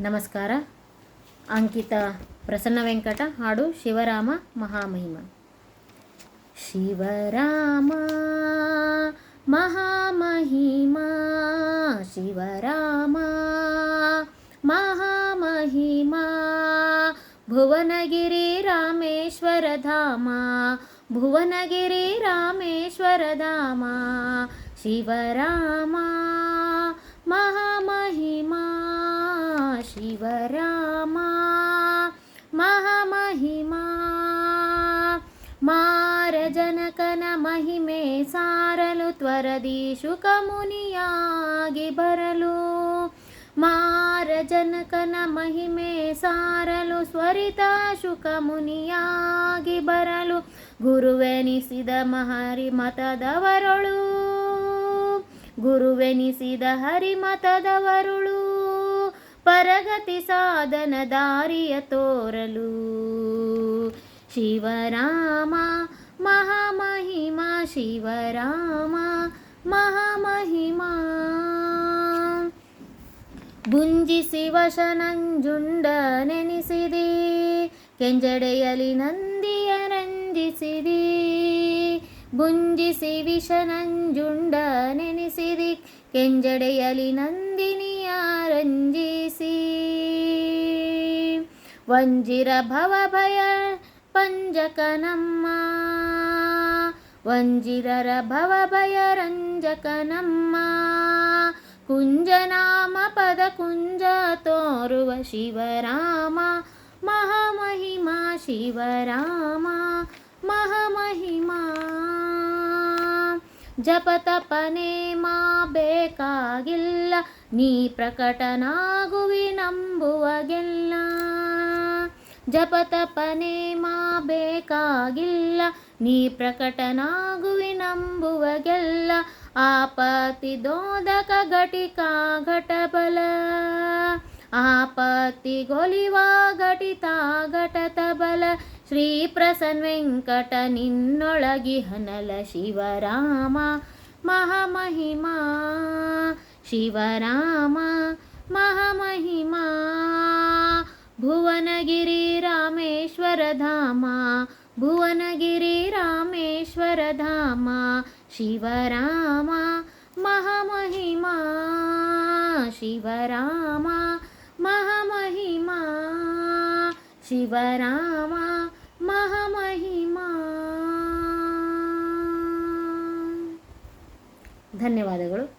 ನಮಸ್ಕಾರ. ಅಂಕಿತ ಪ್ರಸನ್ನ ವೆಂಕಟ ಹಾಡು ಶಿವರಾಮ ಮಹಾಮಹಿಮ. ಶಿವರಾಮ ಮಹಾಮಹಿಮ ಶಿವರಾಮ ಮಹಾಮಹಿಮ, ಭುವನಗಿರಿ ರಾಮೇಶ್ವರ ಧಾಮ, ಭುವನಗಿರಿ ರಾಮೇಶ್ವರ ಧಾಮ, ಶಿವರಾಮ ಶಿವರಾಮ ಮಹಾಮಹಿಮಾ, ಮಾರಜನಕನ ಮಹಿಮೆ ಸಾರಲು ತ್ವರದಿ ಶುಕಮುನಿಯಾಗಿ ಬರಲು. ಮಾರಜನಕನ ಮಹಿಮೆ ಸಾರಲು ಸ್ವರಿತ ಶುಕಮುನಿಯಾಗಿ ಬರಲು. ಗುರುವೆನಿಸಿದ ಮಹರಿಮತದವರೊಳು, ಗುರುವೆನಿಸಿದ ಹರಿಮತದವರುಳು ಪರಗತಿ ಸಾಧನ ದಾರಿಯ ತೋರಲು ಶಿವರಾಮ ಮಹಾಮಹಿಮ ಶಿವರಾಮ ಮಹಾಮಹಿಮಾ ಬುಂಜಿಸಿ ವಶನಂಜುಂಡ ನೆನೆಸಿದಿ ಕೆಂಜಡೆಯಲಿ ನಂದಿಯ ರಂಜಿಸಿದಿ ಬುಂಜಿಸಿ ವಿಷನಂಜುಂಡ ನೆನೆಸಿದಿ ಕೆಂಜಡೆಯಲಿ ನಂದಿನಿಯ ವಂಜಿರ ಭವ ಭಯ ಪಂಜಕನಮ್ಮ ವಂಜಿರರ ಭವಭಯ ರಂಜಕನಮ್ಮ ಕುಂಜನಾಮ ಪದ ಕುಂಜ ತೋರುವ ಶಿವರಾಮ. ಮಹಾಮಹಿಮಾ ಶಿವರಾಮ. ಮಹಾಮಹಿಮಾ. ಜಪತಪನೆ ಮಾ ಬೇಕಾಗಿಲ್ಲ ನೀ ಪ್ರಕಟನಾಗುವಿ ಜಪತಪನೆ ಮಾ ಬೇಕಾಗಿಲ್ಲ ನೀ ಪ್ರಕಟನಾಗುವಿ ನಂಬುವಗೆಲ್ಲ ಆಪತಿ ದೋದಕ ಘಟಿಕ ಘಟಬಲ. ಆಪತಿ ಗೊಲಿವ ಘಟಿತ ಘಟತ ಬಲ ಶ್ರೀ ಪ್ರಸನ್ ವೆಂಕಟ ನಿನ್ನೊಳಗಿ ಹನಲ ಶಿವರಾಮ ಮಹಾಮಹಿಮಾ ಶಿವರಾಮ ಮಹಾಮಹಿಮಾ ರಾಮೇಶ್ವರ ಧಾಮ ಭುವನಗಿರಿ ರಾಮೇಶ್ವರ ಧಾಮ ಶಿವರಾಮ ಮಹಾಮಹಿಮಾ ಶಿವರಾಮ ಮಹಾಮಹಿಮಾ ಶಿವರಾಮ ಮಹಾಮಹಿಮಾ. ಧನ್ಯವಾದಗಳು.